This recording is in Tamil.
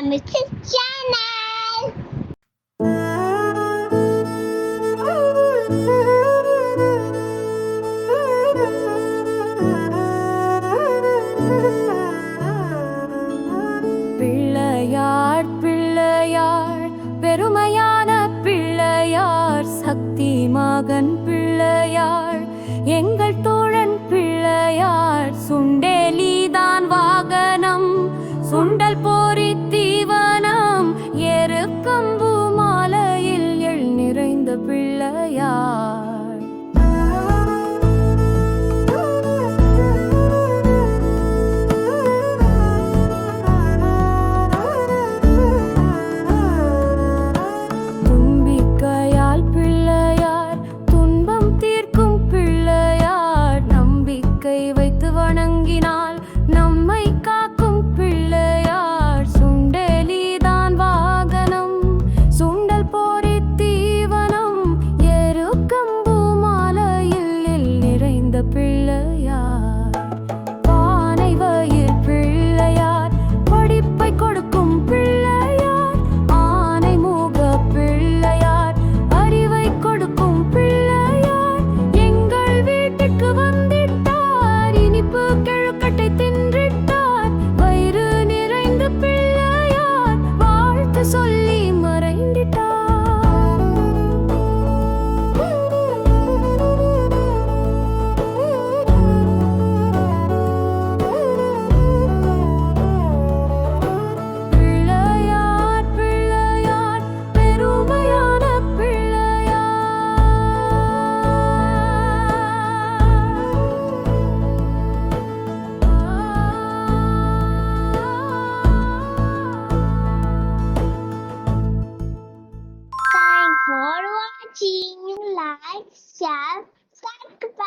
தமிழ் சேனல் பிள்ளையார் பிள்ளையார் பெருமையான பிள்ளையார் சக்தி மகன் பிள்ளை യാത്രയാ 新来想三个班